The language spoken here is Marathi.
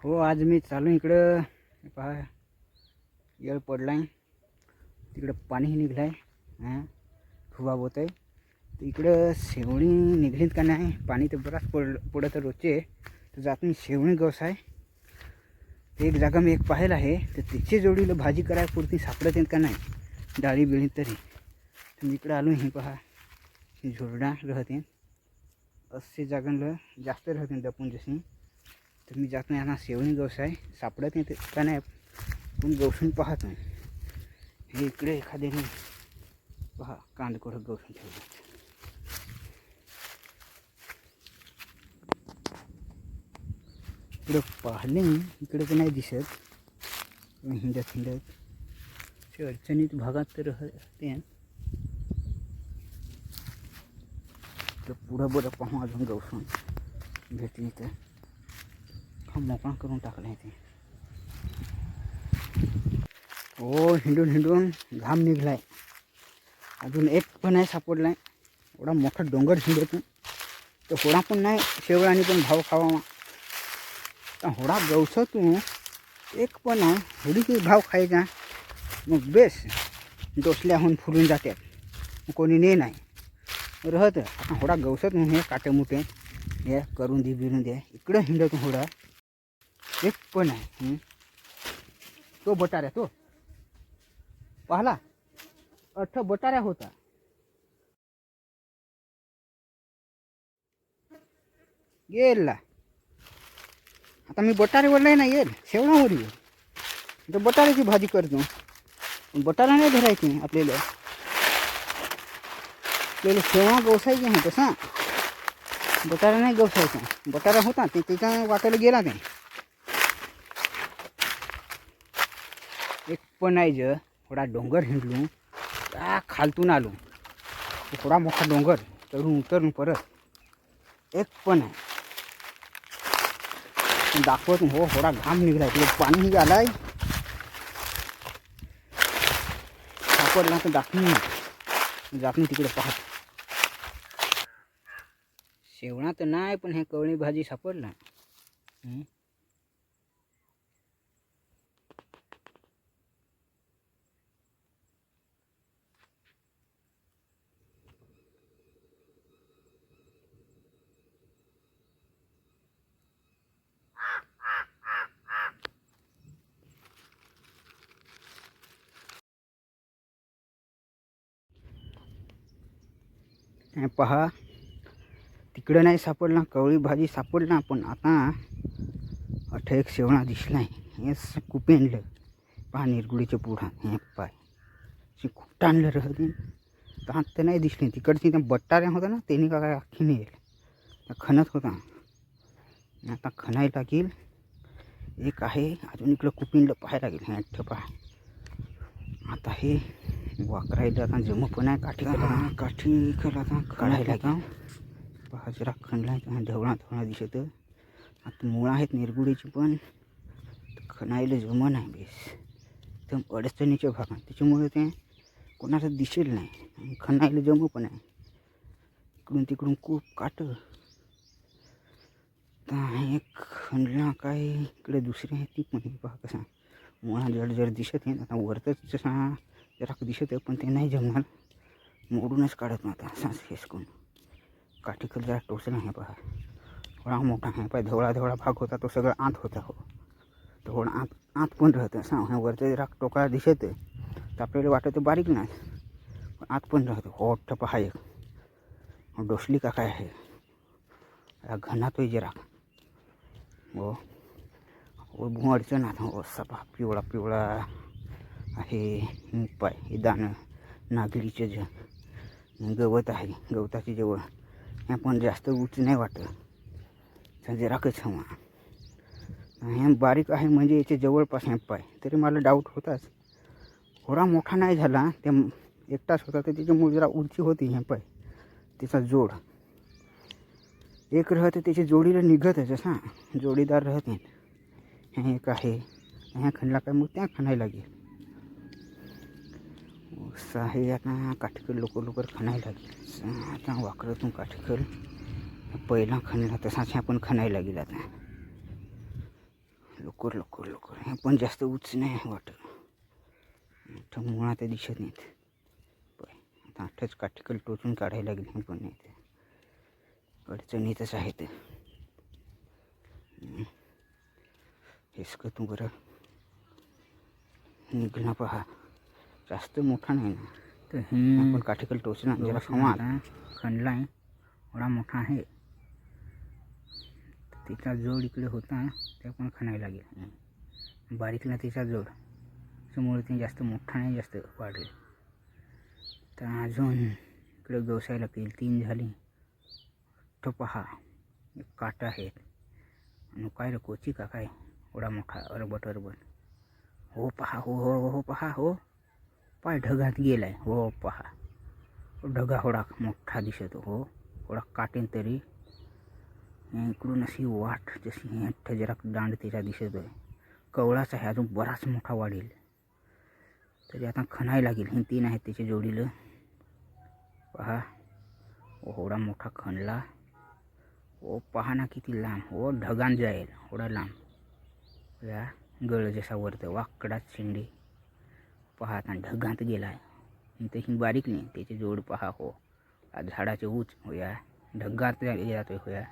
हो आज मी चालू इकडं. पहा येळ पडलाय. तिकडं पाणीही निघलं आहे हां फुवा होत आहे. तर इकडं शेवणी निघलीत का नाही पाणी तर बराच पड पडत रोजचे. तर जात मी शेवणी गवस आहे. ते एक जागा मी एक पाहिलं आहे. तर तिचे जोडीला भाजी करायला पुरती सापडत आहेत का नाही डाळी बिळी तरी. तर मी इकडं आलो हे पहा. झुरडा राहते असे जागांना जास्त राहते दपून जशी. तर मी जात नाही यांना सेवणी गवस आहे. सापडत नाही ते का नाही? पण गवसून पाहत नाही. हे इकडे एखाद्याने पहा कांदकोडं गवसून ठेवलं इकडं पाहिले मी इकडे तर नाही दिसत. हिंडत हिंडत. ते अडचणीत भागात तर राहते. तर पुढं बरं पाहू अजून गवसून भेटली तर. मोकळा करून टाकला आहे ते. हो हिंडून हिंडून घाम निघलाय. अजून एक पण नाही आहे एवढा मोठा डोंगर हिंडतो तर होडा पण नाही शेवळाने पण भाव खावा तर होडा गवसतो एक पण आहे. होडीची भाव खायचा मग बेस. डोसल्याहून फुलून जातात कोणी ने नाही. रहत आता होडा गवसत म्हणून हे काटेमुटे. हे करून दे बिरून दे. इकडं हिंडतो होडा. एक पण आहे हं. तो बटाऱ्या तो पाहला अठ्ठ बटाऱ्या होता। गेला आता मी बटाऱ्यावर नाही ना येईल शेवणावर येईल तर बटाऱ्याची भाजी करतो पण बटारा नाही धरायची आपल्याला आपल्याला शेवणा गवसायची आहे तसा बटारा नाही गवसायचा बटारा होता, ते त्याच्या वाटायला गेला नाही। एक पण आहे ज. थोडा डोंगर हिंडलो. त्या खालतून आलो. थोडा मोठा डोंगर. चढून उतरून परत. एक पण आहे दाखवत हो थोडा घाम निघाला तिकडे पाणी निघालाय सापडला तर दाखवून जात तिकडे पाहत. शेवणा तर नाही पण हे कवळी भाजी सापडला. नाही हे पहा. तिकडं नाही सापडला कवळी भाजी सापडला पण आता अठ एक शेवणा दिसलाय. हेच कुपेनलं पहा निरगुडीच्या पुढा. हे पाय. खूप आणलं राहते तर तर नाही दिसले. तिकडची त्या बट्टाऱ्या होत्या ना त्यांनी का काय अख्खी नाही येईल त्या खणत होता. आता खणायला लागेल. एक आहे. अजून इकडं कुपिनलं पाहायला लागेल. हे अठ्ठ पहा आता हे वाकरायला आता जम पण आहे काठी काठी खरं आता काढायला का पहा जरा खणला ढवळा धवळा दिसत. आता मुळं आहेत निरगुडीची पण. खणायला जम नाही बेस. एकदम अडचणीच्या भागात. त्याच्यामुळे ते कोणाचं दिसेल नाही. खणायला जम पण आहे. इकडून तिकडून खूप काट. आता एक खणला काय? इकडे दुसरी आहे ती पण. पहा कसा. मुळा जड जड दिसत आहे. आता वरतच जसा जरा दिसत आहे पण ते नाही जमणार. मोडूनच काढत नव्हता असाच हेसकून काठीकल जरा टोचला आहे पहा थोडा मोठा आहे पाय धवळा धवळा भाग होता तो सगळा आत होता हो. थोडा आत आत पण राहतं. सांग ह्या वरचं जरा टोकाला दिसत आहे. तर आपल्याला वाटत बारीक नाही. पण आत पण राहतं. होठ पहा एक. डोसली का काय आहे? घनातोय जरा. हो. हो भू अडचण आता हो. सपा पिवळा पिवळा. आहे. पाय हे दाणं नागरीचे जे गवत आहे गवताची जवळ. हे पण जास्त उंच नाही वाटत. जराकच हवा हे बारीक आहे म्हणजे याच्या जवळपास हे पाय. तरी मला डाऊट होताच. थोडा मोठा नाही झाला त्या एकटाच होता तर त्याच्यामुळे जरा उंची होती हे पाय. त्याचा जोड. एक राहतं त्याच्या जोडीला निघतच असा. जोडीदार राहत. नाही हे एक आहे. ह्या खणला काय मग त्या खणायला लागेल. आहे आता काठीकर लवकर लवकर खणायला लागेल. आता वाकरातून काठीकर पहिला खणला तसाच ह्या पण खणायला लागेल आता. लवकर लवकर लवकर. हे पण जास्त उच नाही वाटत. मोठं मुळा तर दिसत नाहीत. पण आता आठच काटिकल टोचून काढायला लागेल हे पण नाही ते अडचणीतच आहे ते हेच का तू बरं निघणं पहा. जास्त मोठा नाही ना. तर ही आपण काठीकल टोचला जरा आता खणला आहे. एवढा मोठा आहे. तिचा जोड इकडे होता ते पण खणायला लागेल. बारीकला तिचा जोड. त्यामुळे ते जास्त मोठा नाही जास्त वाढेल. तर अजून इकडे गवसायला लागतील तीन झाली. तो पहा. एक काटा आहेत आणि काय रे कोची का काय? एवढा मोठा अरबट अरबट. हो पहा हो हो हो पहा हो. पाय ढगात गेलाय. हो पहा. ढगा होडा मोठा दिसतो हो. थोडा काटेन तरी. इकडून अशी वाट जशी हट्ट जरा दांड तिचा दिसत आहे. कवळाच आहे अजून बराच मोठा वाढेल. तरी आता खणाय लागेल. हे तीन आहेत त्याच्या जोडीला. पहा. होडा मोठा खणला. ओ पहा ना किती लांब. ओ ढगान जाईल. एवढा लांब. या गळ जसा वरतं. वाकडाच शेंडी. पहा आता ढगांत गेलाय. आहे ही बारीक नाही त्याची जोड पहा हो. झाडाचे उच होया ढगात जातोय होया.